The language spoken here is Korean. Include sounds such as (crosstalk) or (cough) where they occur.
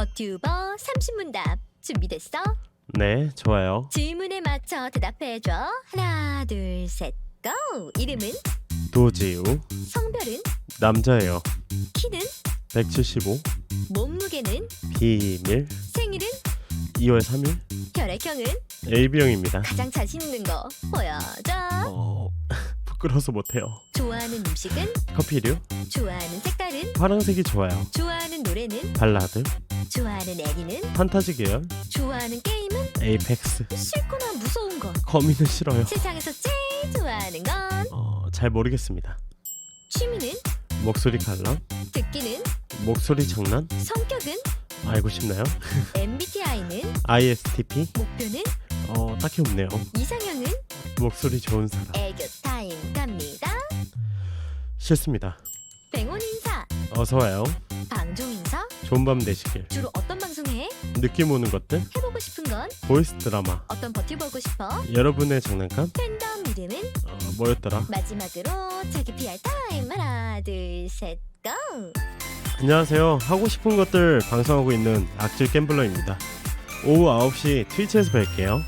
버튜버 30문답 준비됐어? 네, 좋아요. 질문에 맞춰 대답해줘. 하나, 둘, 셋, 고! 이름은? 도지우. 성별은? 남자예요. 키는? 175. 몸무게는? 비밀. 생일은? 2월 3일. 혈액형은? AB형입니다. 가장 자신 있는 거 보여줘. 어... (laughs) 부끄러워서 못해요. 좋아하는 음식은? 커피류. 좋아하는 색깔은? 파란색이 좋아요. 좋아하는 노래는? 발라드. 좋아하는 애니는? 판타지 계열. 좋아하는 게임은? 에이펙스. 싫거나 무서운 거. 거미는 싫어요. 세상에서 제일 좋아하는 건? 어, 잘 모르겠습니다. 취미는? 목소리 관람. 듣기는? 목소리 장난. 성격은? 알고 싶나요? (laughs) MBTI는? ISTP. 목표는? 어, 딱히 없네요. 이상형은? 목소리 좋은 사람. 애교 타임 갑니다. 싫습니다. 뱅온 인사, 어서 와요. 좋은 밤 되시길. 주로 어떤 방송해? 느낌 오는 것들. 해보고 싶은 건? 보이스 드라마. 어떤 버텨보고 싶어? 여러분의 장난감. 팬덤 이름은? 어, 뭐였더라? 마지막으로 자기 PR 타임 하나 둘 셋 고! 안녕하세요. 하고 싶은 것들 방송하고 있는 악질 갬블러입니다. 오후 9시 트위치에서 뵐게요.